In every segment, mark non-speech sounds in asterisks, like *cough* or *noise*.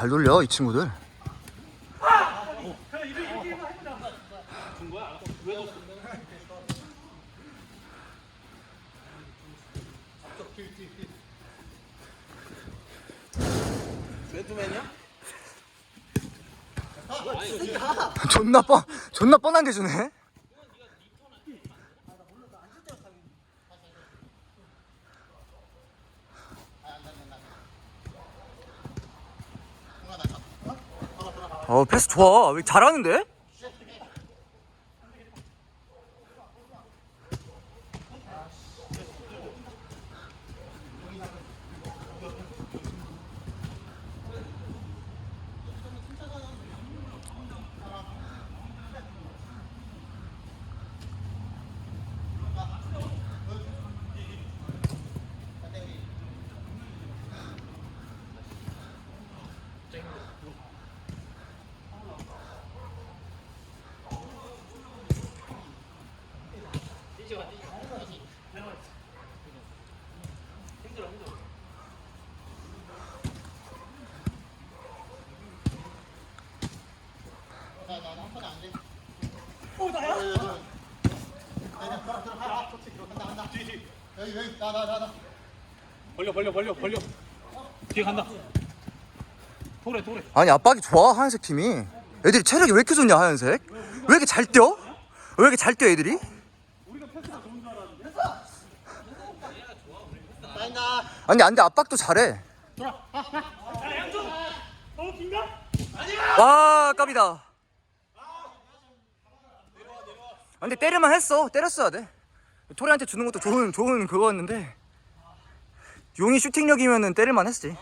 잘 돌려 이 친구들. 맨투맨이야? 존나 뻔 존나 뻔한 게 주네. 어 패스 좋아. 왜 잘하는데? 벌려 벌려 벌려 벌려 뒤에 간다 도래 도래 아니 압박이 좋아 하얀색 팀이. 애들이 체력이 왜 이렇게 좋냐 하얀색? 왜 이렇게 잘 뛰어? 왜 이렇게 잘 뛰어 애들이? 아니 안돼 압박도 잘해. 와 깝이다. 아, 근데 때릴만 했어. 때렸어야 돼. 토리한테 주는 것도 좋은 좋은 그거였는데 용이 슈팅력이면은 때릴만 했지.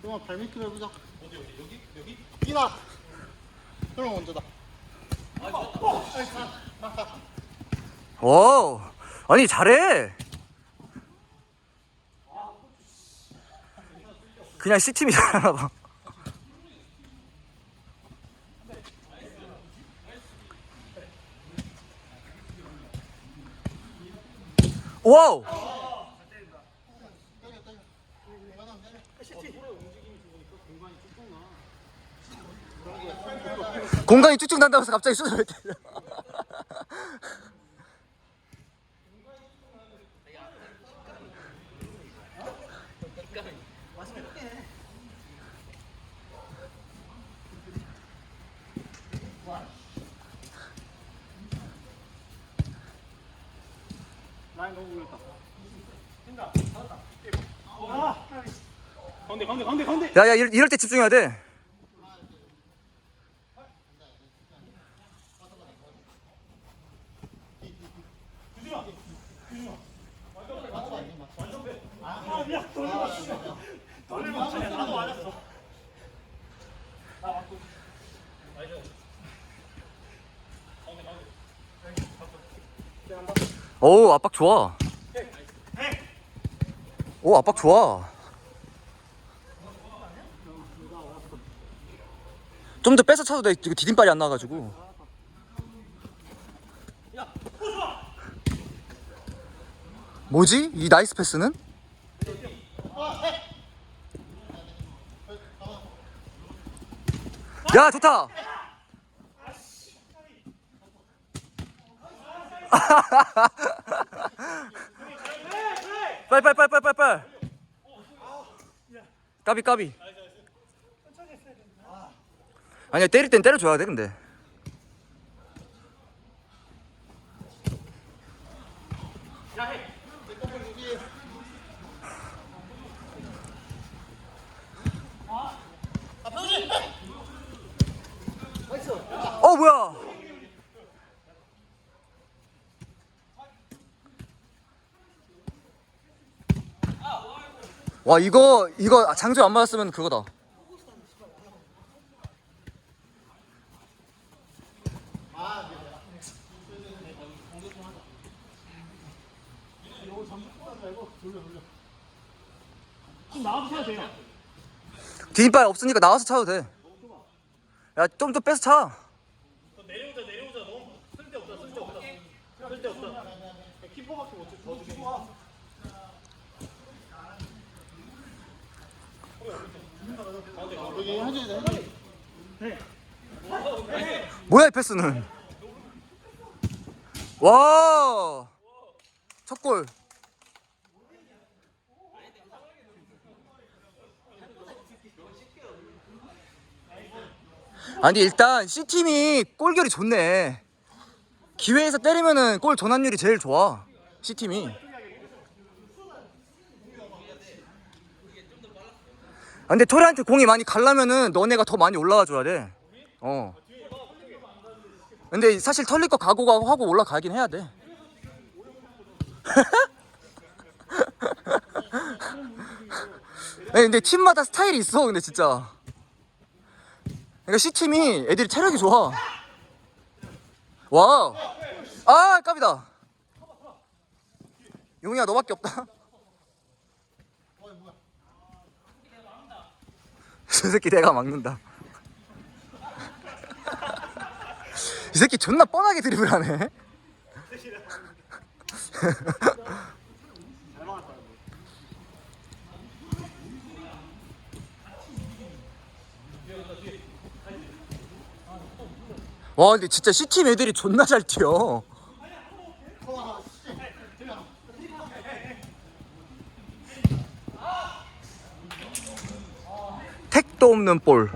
그럼 발밑으로 해보자. 어디 어디 여기 여기? 뛰나. 그럼 먼저다. 오, 아니 잘해. 그냥 C팀이 잘하나 봐. 와우. 공간이 쭉쭉 난다고 해서 갑자기 왜 *laughs* 너무 올렸다 가운데 가운데 가운데 가운데 야야 이럴 때 집중해야 돼. 오 압박 좋아. 오 압박 좋아. 좀 더 뺏어 차도 돼. 이거 디딤발이 안 나가지고. 뭐지? 이 나이스 패스는? 야 좋다. 빨리 빨리 빨리 빨리 빨리 빨리. 까비 까비. 아니야 때릴 땐 때려줘야 돼 근데 어 뭐야 와 이거 이거 장주 안 맞았으면 그거다. 디딤발 없으니까 나와서 차도 돼. 야 좀더 뺏어 차. 내려오자 내려오자. 너무 쓸데없다 쓸데없다 쓸데없다. 키퍼밖에 못 줘. 더 주고 여기 해줘야 돼 해줘야 돼 뭐야 이 패스는? 와 첫 골. 아니 일단 C팀이 골결이 좋네. 기회에서 때리면은 골 전환율이 제일 좋아 C팀이 근데 토리한테 공이 많이 갈라면은 너네가 더 많이 올라와 줘야 돼 어. 근데 사실 털릴 거 각오가 하고 올라가긴 해야 돼. *laughs* 아니, 근데 팀마다 스타일이 있어. 근데 진짜. 그러니까 C 팀이 애들이 체력이 좋아. 와. 아 깝이다. 용이야 너밖에 없다. 저 새끼 내가 막는다. 이 새끼 존나 뻔하게 드립을 하네. 와 근데 진짜 C팀 애들이 존나 잘 뛰어. 택도 없는 볼.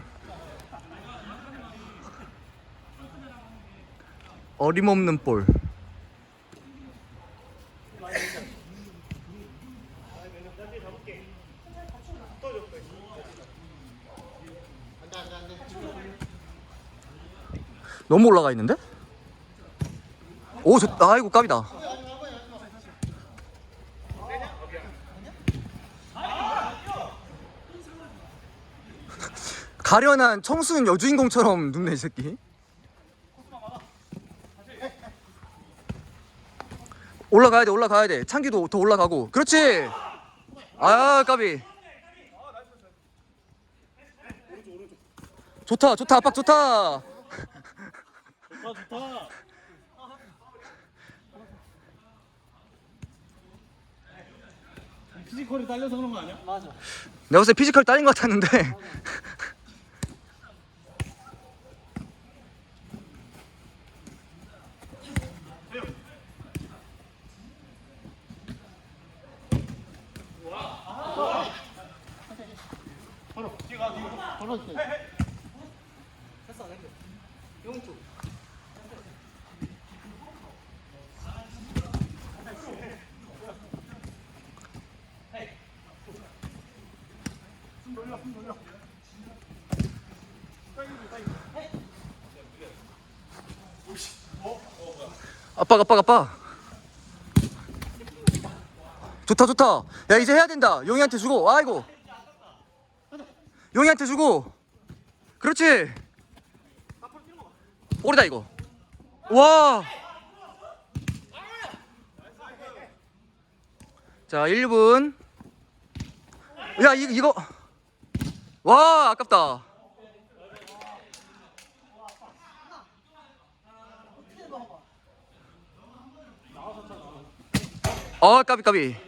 어림없는 볼. 너무 올라가 있는데? 오, 좋다. 아이고, 깝이다. 가련한 청순 여주인공처럼 눕네, 이 새끼. 올라가야 돼, 올라가야 돼. 창기도 더 올라가고. 그렇지. 아, 까비. 좋다, 좋다, 압박 좋다. 좋다 좋다 피지컬이 딸려서 그런 거 아니야? 맞아 내가 봤을 때 피지컬 딸린 것 같았는데. 걸어줄게 아빠, 아빠, 아빠. 좋다, 좋다. 야, 이제 해야 된다. 용이한테 주고. 아이고. 용이한테 주고. 그렇지. 오리다, 이거. 와. 자, 1분. 야, 이, 이거. 와, 아깝다. 어, 까비, 까비.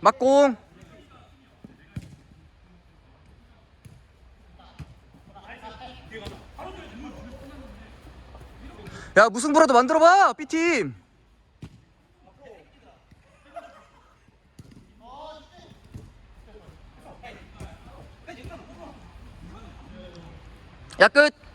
막공. 야, 무승부라도 만들어봐, B팀. 야, 끝.